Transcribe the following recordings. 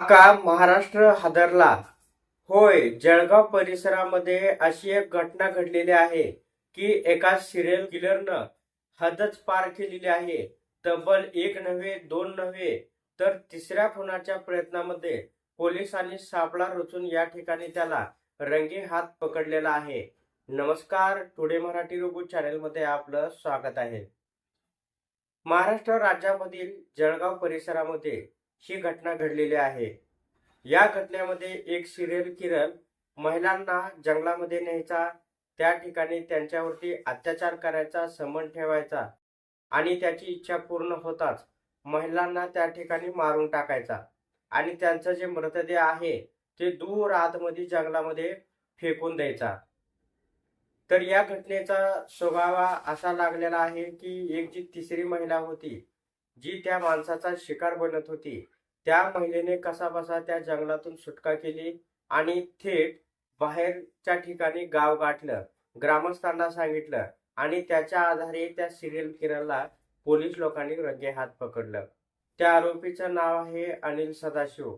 का महाराष्ट्र हादरला. होय जळगाव परिसरामध्ये अशी एक घटना घडलेली आहे की एका सिरियल किलरनं हदच पार केलेली आहे. तब्बल एक नव्हे दोन नव्हे तर तिसऱ्या खुनाच्या प्रयत्नामध्ये पोलिसांनी सापळा रचून या ठिकाणी त्याला रंगे हात पकडलेला आहे. नमस्कार टुडे मराठी रोबो चॅनलमध्ये आपलं स्वागत आहे. महाराष्ट्र राज्यामधील जळगाव परिसरामध्ये ही घटना घडलेली आहे. या घटनेमध्ये एक सिरियल किरण महिलांना जंगलामध्ये न्यायचा त्या ठिकाणी त्यांच्यावरती अत्याचार करायचा समन ठेवायचा आणि त्याची इच्छा पूर्ण होताच महिलांना त्या ठिकाणी मारून टाकायचा आणि त्यांचं जे मृतदेह आहे ते दूर आतमध्ये जंगलामध्ये फेकून द्यायचा. तर या घटनेचा स्वभाव असा लागलेला आहे की एक जी तिसरी महिला होती जी त्या माणसाचा शिकार बनत होती त्या महिलेने कसा बसा त्या जंगलातून सुटका केली आणि थेट बाहेरच्या ठिकाणी गाव गाठलं ग्रामस्थांना सांगितलं आणि त्याच्या आधारे त्या सिरियल किरलला पोलीस लोकांनी रंगे हात पकडलं. त्या आरोपीचं नाव आहे अनिल सदाशिव.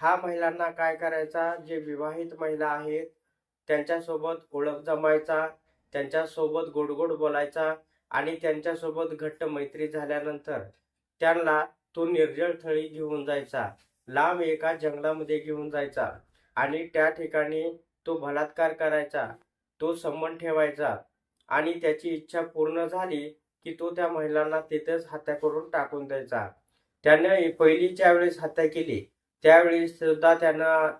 हा महिलांना काय करायचा? जे विवाहित महिला आहेत त्यांच्यासोबत ओळख जमायचा त्यांच्यासोबत गोड गोड बोलायचा आणि त्यांच्यासोबत घट्ट मैत्री झाल्यानंतर त्यांना तो निर्जळ थळी घेऊन जायचा. लांब एका जंगलामध्ये घेऊन जायचा आणि त्या ठिकाणी तो बलात्कार करायचा. तो संबंध ठेवायचा आणि त्याची इच्छा पूर्ण झाली की तो त्या महिलांना तिथेच हत्या करून टाकून द्यायचा. त्याने पहिली ज्या वेळेस हत्या केली त्यावेळेस सुद्धा त्यानं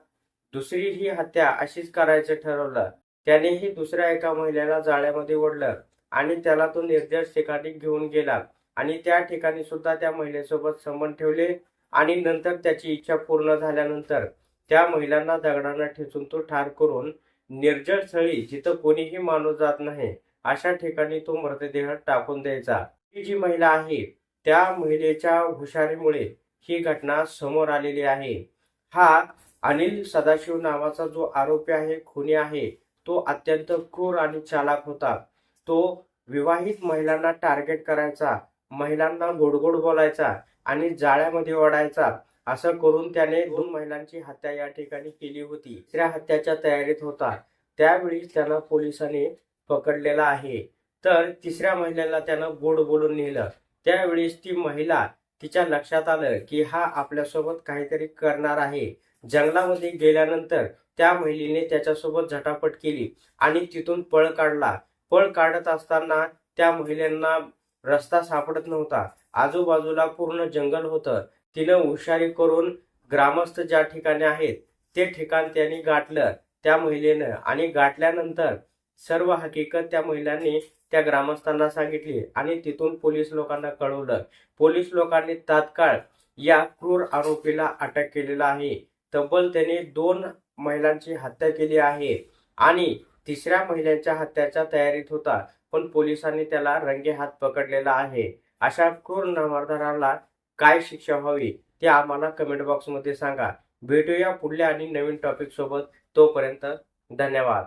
दुसरी ही हत्या अशीच करायचं ठरवलं. त्यानेही दुसऱ्या एका महिलेला जाळ्यामध्ये ओढलं आणि त्याला तो निर्देश ठिकाणी घेऊन गेला. आणि त्या ठिकाणी सुद्धा त्या महिलेसोबत संबंध ठेवले आणि नंतर त्याची इच्छा पूर्ण झाल्यानंतर त्या महिलांना दगडांना ठेचून तो ठार करून निर्जळ स्थळी जिथं कोणीही माणूस जात नाही अशा ठिकाणी तो मृतदेह टाकून द्यायचा. ही जी महिला आहे त्या महिलेच्या हुशारीमुळे ही घटना समोर आलेली आहे. हा अनिल सदाशिव नावाचा जो आरोपी आहे खुनी आहे तो अत्यंत क्रूर आणि चालाक होता. तो विवाहित महिलांना टार्गेट करायचा महिलांना गोड गोड बोलायचा आणि जाळ्यामध्ये ओढायचा असं करून त्याने दोन महिलांची हत्या या ठिकाणी केली होती. तिसऱ्या हत्याच्या तयारीत होता. त्यावेळी त्यांना पोलिसांनी पकडलेला आहे. तर तिसऱ्या महिलेला त्यानं गोड बोलून नेलं. त्यावेळेस ती महिला तिच्या लक्षात आलं की हा आपल्यासोबत काहीतरी करणार आहे. जंगलामध्ये गेल्यानंतर त्या महिलेने त्याच्यासोबत झटापट केली आणि तिथून पळ काढला. पळ काढत असताना त्या महिलांना रस्ता सापडत नव्हता. आजूबाजूला पूर्ण जंगल होतं. तिनं हुशारी करून ग्रामस्थ ज्या ठिकाणी आहेत ते ठिकाण त्यांनी गाठलं त्या महिलेनं आणि गाठल्यानंतर सर्व हकीकत त्या महिलांनी त्या ग्रामस्थांना सांगितली आणि तिथून पोलीस लोकांना कळवलं. पोलीस लोकांनी तात्काळ या क्रूर आरोपीला अटक केलेला आहे. तब्बल त्याने दोन महिलांची हत्या केली आहे आणि तिसऱ्या महिलेच्या हत्याच्या तयारीत होता पण पोलिसांनी त्याला रंगे हात पकडलेला आहे. अशा क्रूर नामधाराला काय शिक्षा व्हावी ते आम्हाला कमेंट बॉक्समध्ये सांगा. भेटूया पुढल्या आणि नवीन टॉपिक सोबत. तोपर्यंत धन्यवाद.